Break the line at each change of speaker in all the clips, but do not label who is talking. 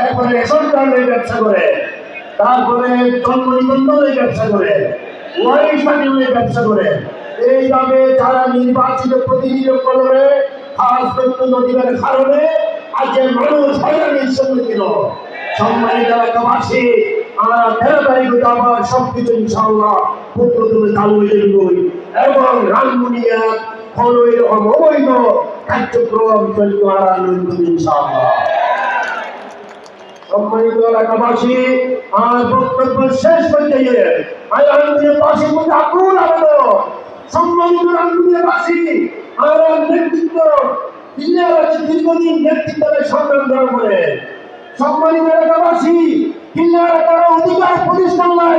এরপরে রেশন কার্ডের ব্যবসা করে। তারপরে জন্ম নিবন্ধনের ব্যবসা করে। ওয়ারিশ সার্টিফিকেটের ব্যবসা করে। এইভাবে যারা নির্বাচিত প্রতিনিধি করে খাস অধিকারের কারণে আজকে মানুষ হয়রানির সম্মুখীন। সম্মানিত এলাকাবাসী, আমরা তেরো তারিখ আবার সবকিছু ইনশাল্লাহ পুত্র তুমি চালু হয়ে এবং রানমুনিয়া কোনো এরকম অবৈধ কার্যক্রম চলতে ইনশাল্লাহ সম্মানিত এলাকাবাসী আর বক্তব্য শেষ করতে গিয়ে আমি আনন্দের বাসীর মধ্যে আকুল আবেদন সম্মানিত আনন্দের বাসী আর নেতৃত্ব ইন্ডিয়ার দীর্ঘদিন নেতৃত্বের সংগ্রাম করা করে সম্মানিত এলাকাবাসী কিল্লার তারা অধিকার প্রতিষ্ঠান নাই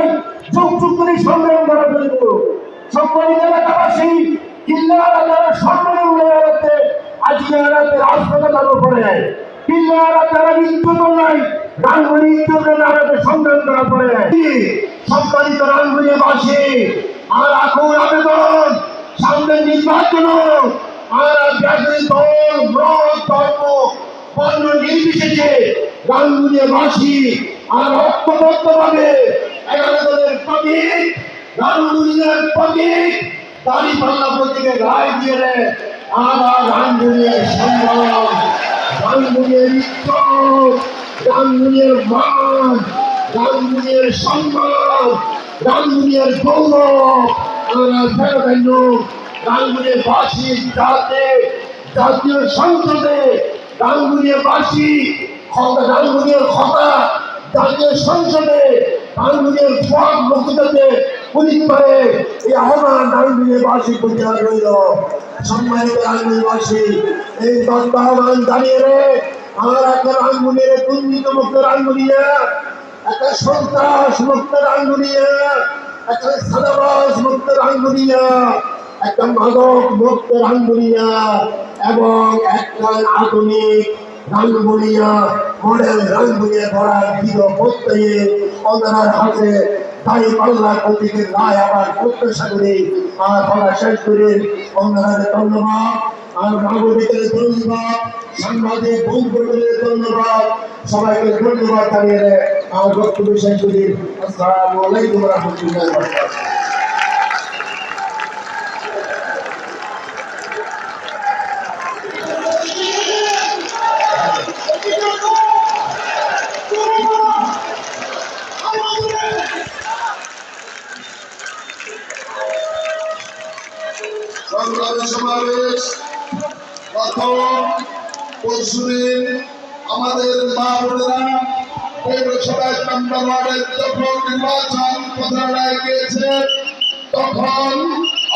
যুগ যুগ করে সংগ্রাম করা ফেলব সম্মানিত এলাকাবাসী কিল্লার তারা সম্মান এলাকাতে আজকে এলাকাতে রাজপথে চালু করে কিল্লারা তারা নির্যাতন নাই রাঙ্গুনি নির্যাতন আমাদের সংগ্রাম করা পড়ে সম্মানিত রাঙ্গুনি বাসী, আর এখন আবেদন, সামনে নির্বাচন, আর জাতীয় দল মত ধর্ম, বর্ণ নির্বিশেষে রাঙ্গুনি বাসী, আর ঐক্যবদ্ধ ভাবে এগারো দলের প্রতীক রাঙ্গুনিয়ার প্রতীক, দাড়ি পাল্লা প্রতীকে রায় দিয়ে দেয় আর রাঙ্গুনিয়ার সংগ্রাম রাঙ্গুনিয়ার ইজ্জত। রাঙ্গুনিয়ার মান রাঙ্গুনিয়ার সম্মান রাঙ্গুনিয়ার গৌরব। আমরা ফেরত রাঙ্গুনিয়ার বাসী যাতে জাতীয় সংসদে রাঙ্গুনিয়ার বাসী রাঙ্গুনিয়ার ক্ষমতা জাতীয় সংসদে রাঙ্গুনিয়ার সব বক্তৃতাতে উল্লেখ করে এই আহ্বান রাঙ্গুনিয়ার বাসী করতে রইল সম্মানিত রাঙ্গুনিবাসী এই আহ্বান দাঁড়িয়ে রে আমার একটা রাঙ্গুনিয়ার দুর্নীত মুক্ত রাঙ্গুনিয়া একটা সন্ত্রাস মুক্ত রাঙ্গুনিয়া একটা সাদাবাস মুক্ত রাঙ্গুনিয়া একটা মাদক মুক্ত রাঙ্গুনিয়া এবং একটা আধুনিক রাঙ্গুনিয়া মডেল রাঙ্গুনিয়া করার দৃঢ় প্রত্যয়ে ওনার হাতে তাই পাল্লা প্রতীকের আবার প্রত্যাশা করি। আর বলা শেষ করে ওনার ধন্যবাদ। আর নাগরিকের ধন্যবাদ, সাংবাদিক বন্ধুদের ধন্যবাদ, সবাইকে ধন্যবাদ জানিয়ে আমার বক্তব্য শেষ করি। আসসালামু আলাইকুম রহমতুল্লাহ
সংগ্রামী সমাবেশ। প্রথম পরশুদিন আমাদের মা বোনেরা পৌরসভা নম্বর ওয়ার্ডের যখন নির্বাচন প্রচারণায় গিয়েছে, তখন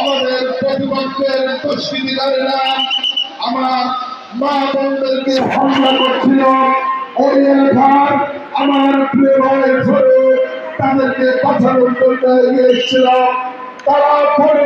আমাদের প্রতিপক্ষের দুষ্কৃতিকারীরা আমার মা বোনদেরকে হামলা করছিল। ওই এলাকার আমার প্রিয় ভাইয়ের তাদেরকে বাঁচানোর জন্য এগিয়ে এসেছিল। তারা পরে